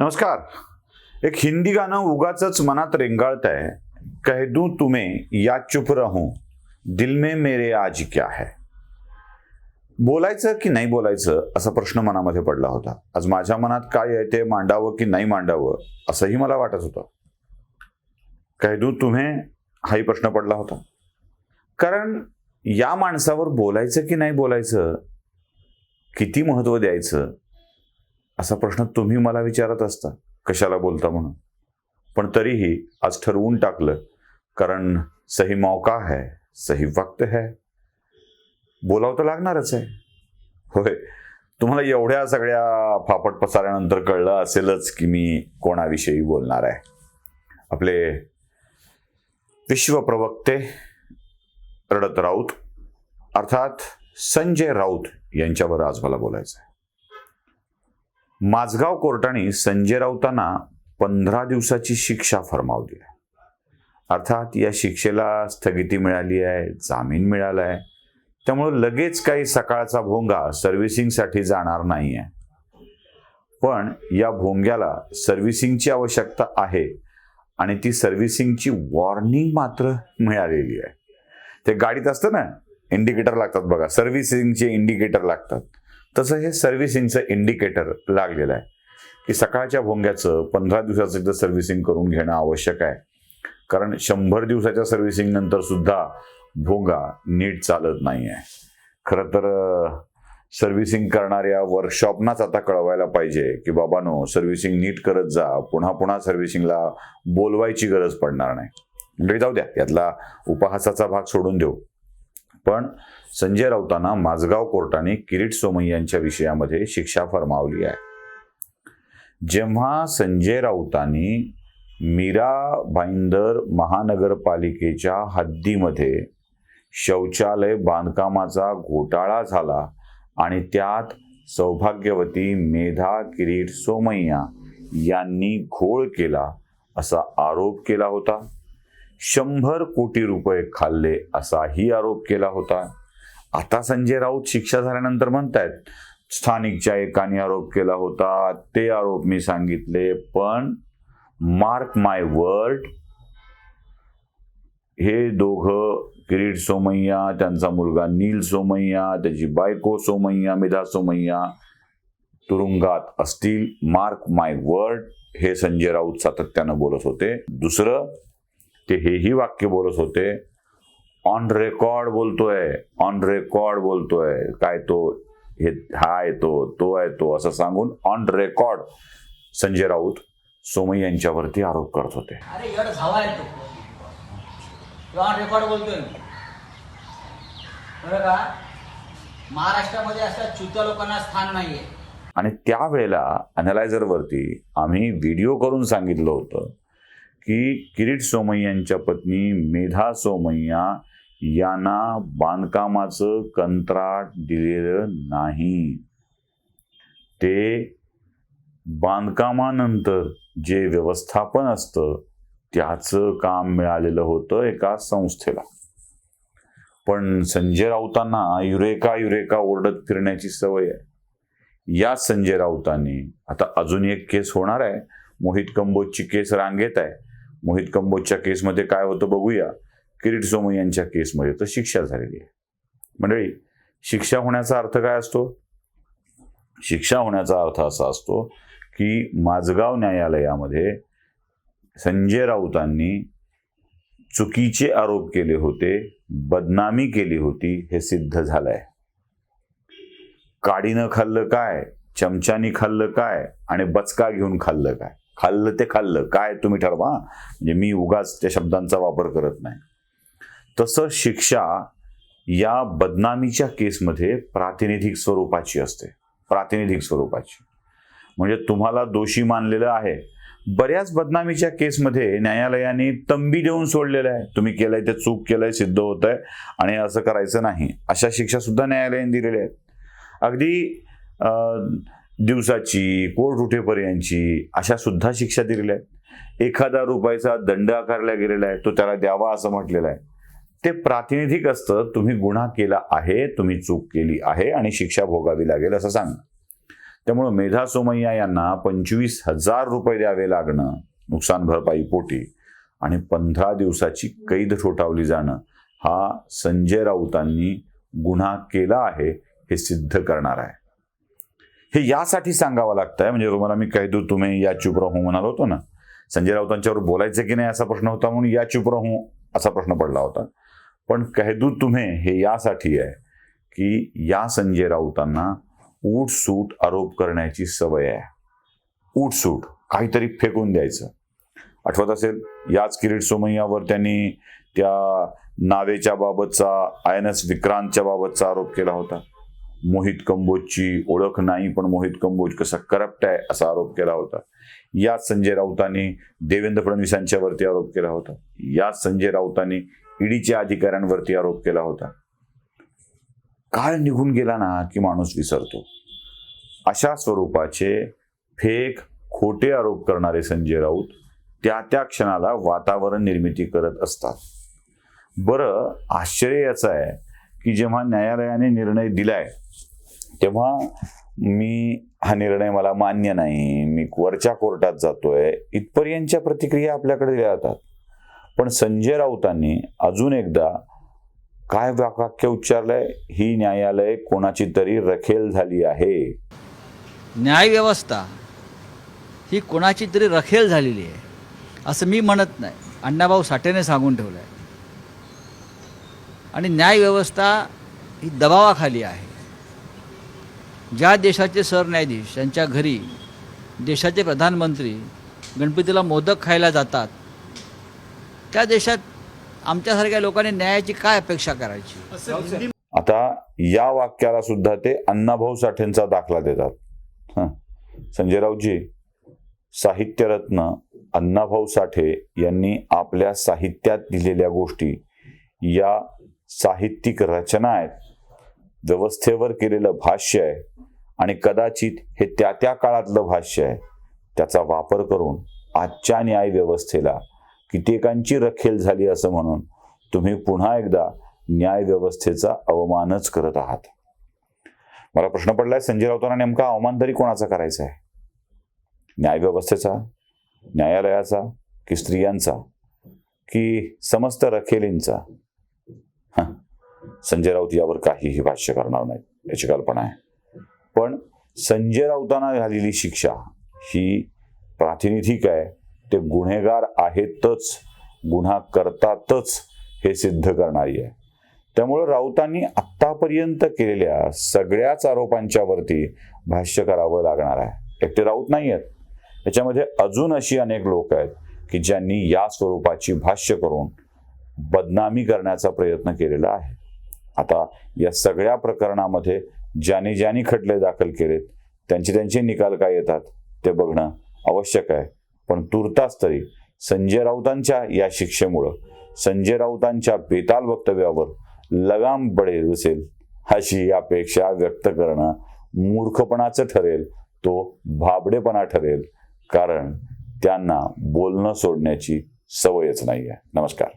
नमस्कार. एक हिंदी गाणं उगाच मनात रेंगाळत आहे. कह दू तुम्हें या चुप राहू. दिल में मेरे आज क्या है? बोलायचं की नाही बोलायचं असा प्रश्न मनामध्ये पडला होता. आज माझ्या मनात काय आहे ते मांडावं की नाही मांडावं असंही मला वाटत होतं. कह दू तुम्हें हाही प्रश्न पडला होता. कारण या माणसावर बोलायचं की नाही बोलायचं किती महत्त्व द्यायचं असा प्रश्न तुम्ही मला विचारत असता कशाला बोलता म्हणून. पण तरीही आज ठरवून टाकलं कारण सही मौका है सही वक्त है. बोलावं तर लागणारच आहे. होय तुम्हाला एवढ्या सगळ्या फापट पसाऱ्यानंतर कळलं असेलच की मी कोणाविषयी बोलणार आहे. आपले विश्वप्रवक्ते रडत राऊत अर्थात संजय राऊत यांच्यावर आज मला बोलायचं आहे माझगाव कोर्टाने संजय राऊतांना पंधरा दिवसाची शिक्षा फरमावली आहे अर्थात या शिक्षेला स्थगिती मिळाली आहे जामीन मिळाला आहे. त्यामुळं लगेच काही सकाळचा भोंगा सर्व्हिसिंगसाठी जाणार नाही आहे. पण या भोंग्याला सर्व्हिसिंगची आवश्यकता आहे आणि ती सर्व्हिसिंगची वॉर्निंग मात्र मिळालेली आहे. ते गाडीत असतं ना इंडिकेटर लागतात बघा सर्व्हिसिंगचे इंडिकेटर लागतात. तसं हे सर्व्हिसिंगचं इंडिकेटर लागलेलं आहे. की सकाळच्या भोंग्याचं पंधरा दिवसाचं एकदा सर्व्हिसिंग करून घेणं आवश्यक आहे. कारण शंभर दिवसाच्या सर्व्हिसिंग नंतर सुद्धा भोंगा नीट चालत नाही आहे. खरं तर सर्व्हिसिंग करणाऱ्या वर्कशॉपनाच आता कळवायला पाहिजे की बाबानो सर्व्हिसिंग नीट करत जा. पुन्हा पुन्हा सर्व्हिसिंगला बोलवायची गरज पडणार नाही. म्हणजे जाऊ द्या यातला उपहासाचा भाग सोडून देऊ. पण संजय राऊतांना माझगाव कोर्टाने किरीट सोमय्यांच्या विषयामध्ये शिक्षा फरमावली आहे. जेव्हा संजय राऊतांनी मीरा भाईंदर महानगरपालिकेच्या हद्दीमध्ये शौचालय बांधकामाचा घोटाळा झाला आणि त्यात सौभाग्यवती मेधा किरीट सोमय्या यांनी घोळ केला असा आरोप केला होता. शंभर कोटी रुपये खाल्ले असाही आरोप केला होता. आता संजय राऊत शिक्षा झाल्यानंतर म्हणतायत स्थानिकच्या एकाने आरोप केला होता. ते आरोप मी सांगितले पण मार्क माय वर्ड हे दोघं किरीट सोमय्या त्यांचा मुलगा नील सोमय्या त्याची बायको सोमय्या मिधा सोमय्या तुरुंगात असतील. मार्क माय वर्ड हे संजय राऊत सातत्यानं बोलत होते. दुसरं ते हेही वाक्य बोलत होते. ऑन रेकॉर्ड बोलतोय. ऑन रेकॉर्ड बोलतोय. काय तो? हे हा आहे तो आहे तो असं सांगून ऑन रेकॉर्ड संजय राऊत सोमय्या यांच्यावरती आरोप करत होते. अरे किंवा रेकॉर्ड बोलतोय. मी. बरं का? महाराष्ट्रामध्ये अशा चुत्या लोकांना स्थान नाहीये. आणि त्यावेळेला अनालायझरवरती आम्ही व्हिडिओ करून सांगितलं होतं. की किरीट सोमय्यांच्या पत्नी मेधा सोमय्या यांना बांधकामाचं कंत्राट दिलेलं नाही. ते बांधकामानंतर जे व्यवस्थापन असतं त्याचं काम मिळालेलं होतं एका संस्थेला. पण संजय राऊतांना युरेका युरेका ओरडत फिरण्याची सवय आहे. या संजय राऊतांनी आता अजून एक केस होणार आहे मोहित कंबोजची केस रांगेत आहे मोहित कंबोजच्या केसमध्ये काय होतं बघूया. किरीट सोमय यांच्या केसमध्ये तर शिक्षा झालेली आहे. मंडळी शिक्षा होण्याचा अर्थ काय असतो? शिक्षा होण्याचा अर्थ असा असतो की माझगाव न्यायालयामध्ये संजय राऊतांनी चुकीचे आरोप केले होते बदनामी केली होती हे सिद्ध झालंय. काडीनं खाल्लं काय चमच्यानी खाल्लं काय आणि बचका घेऊन खाल्लं काय? खाल्लं ते खाल्लं. काय तुम्ही ठरवा. म्हणजे मी उगाच त्या शब्दांचा वापर करत नाही. तसं शिक्षा या बदनामीच्या केसमध्ये प्रातिनिधिक स्वरूपाची असते. प्रातिनिधिक स्वरूपाची. म्हणजे तुम्हाला दोषी मानलेलं आहे. बऱ्याच बदनामीच्या केसमध्ये न्यायालयाने तंबी देऊन सोडलेलं आहे. तुम्ही केलंय ते चूक केलंय सिद्ध होत आहे आणि असं करायचं नाही. अशा शिक्षा सुद्धा न्यायालयाने दिलेल्या आहेत. अगदी दिवसाची कोर्ट उठेपर्यंतची अशा सुद्धा शिक्षा दिलेल्या आहेत. एखादा रुपयाचा दंड आकारला गेलेला आहे तो त्याला द्यावा असं म्हटलेलं आहे. ते प्रातिनिधिक असतं तुम्ही गुन्हा केला आहे तुम्ही चूक केली आहे आणि शिक्षा भोगावी लागेल असं सांग त्यामुळं मेधा सोमय्या यांना पंचवीस हजार रुपये द्यावे लागणं नुकसान भरपाई पोटी आणि पंधरा दिवसाची कैद ठोठावली जाणं हा संजय राऊतांनी गुन्हा केला आहे हे सिद्ध करणार आहे. हे यासाठी सांगावं लागतंय म्हणजे तुम्हाला मी कैदू तुम्ही या चुप राहू म्हणालो होतो ना. संजय राऊतांच्यावर बोलायचं की नाही असा प्रश्न होता म्हणून या चुप राहू असा प्रश्न पडला होता. पण कैदू तुम्हे हे यासाठी आहे की या संजय राऊतांना सूट आरोप करण्याची सवय आहे. सूट काहीतरी फेकून द्यायचं. आठवत असेल याच किरीट सोमय्यावर त्यांनी त्या नावेच्या बाबतचा आय एन एस विक्रांतच्या बाबतचा आरोप केला होता. मोहित कंबोजची ओळख नाही पण मोहित कंबोज कसा करप्ट आहे असा आरोप केला होता. याच संजय राऊतांनी देवेंद्र फडणवीसांच्यावरती आरोप केला होता. याच संजय राऊतांनी ईडीच्या अधिकाऱ्यांवरती आरोप केला होता. काळ निघून गेला ना की माणूस विसरतो. अशा स्वरूपाचे फेक खोटे आरोप करणारे संजय राऊत त्या त्या क्षणाला वातावरण निर्मिती करत असतात. बरं आश्चर्य याचं आहे की जेव्हा न्यायालयाने निर्णय दिलाय तेव्हा मी हा निर्णय मला मान्य नाही. मी वरच्या कोर्टात जातोय. इथपर्यंतच्या प्रतिक्रिया आपल्याकडे दिल्या जातात. पण संजय राऊतांनी अजून एकदा काय वाक्य उच्चारलंय? ही न्यायालय कोणाची तरी रखेल झाली आहे. न्यायव्यवस्था ही कोणाची तरी रखेल झालेली आहे असं मी म्हणत नाही. अण्णाभाऊ साठेने सांगून ठेवलं आहे आणि न्यायव्यवस्था ही दबावाखाली आहे. ज्या देशाचे सरन्यायाधीश यांच्या घरी देशाचे प्रधानमंत्री गणपतीला मोदक खायला जातात त्या देशात आमच्यासारख्या लोकांनी न्यायाची काय अपेक्षा करायची? आता या वाक्याला सुद्धा ते अण्णाभाऊ साठेंचा दाखला देतात. संजय राऊजी साहित्यरत्न अण्णाभाऊ साठे यांनी आपल्या साहित्यात लिहिलेल्या गोष्टी या साहित्यिक रचना आहेत. व्यवस्थेवर केलेलं भाष्य आहे आणि कदाचित हे त्या त्या काळातलं भाष्य आहे. त्याचा वापर करून आजच्या न्याय व्यवस्थेला कित्येकांची रखेल झाली असं म्हणून तुम्ही पुन्हा एकदा न्याय व्यवस्थेचा अवमानच करत आहात. मला प्रश्न पडलाय संजय राऊतांना नेमका अवमान तरी कोणाचा करायचा आहे? न्याय व्यवस्थेचा न्यायालयाचा की स्त्रियांचा की समस्त रखेलींचा? संजय राऊत यावर काहीही भाष्य करणार नाहीत याची कल्पना आहे. पण संजय राऊतांना झालेली शिक्षा ही प्रातिनिधिक आहे. ते गुन्हेगार आहेतच गुन्हा करतातच हे सिद्ध करणारी आहे. त्यामुळं राऊतांनी आत्तापर्यंत केलेल्या सगळ्याच आरोपांच्या वरती भाष्य करावं लागणार आहे. एकटे राऊत नाही आहेत. याच्यामध्ये अजून अशी अनेक लोक आहेत की ज्यांनी या स्वरूपाची भाष्य करून बदनामी करण्याचा प्रयत्न केलेला आहे. आता या सगळ्या प्रकरणामध्ये ज्यांनी ज्यांनी खटले दाखल केलेत त्यांचे त्यांचे निकाल काय येतात ते बघणं आवश्यक आहे. पण तुर्तास तरी संजय राऊतांच्या या शिक्षेमुळं संजय राऊतांच्या बेताल वक्तव्यावर लगाम बडेल असेल अशी अपेक्षा व्यक्त करणं मूर्खपणाचं ठरेल तो भाबडेपणा ठरेल. कारण त्यांना बोलणं सोडण्याची सवयच नाही आहे नमस्कार.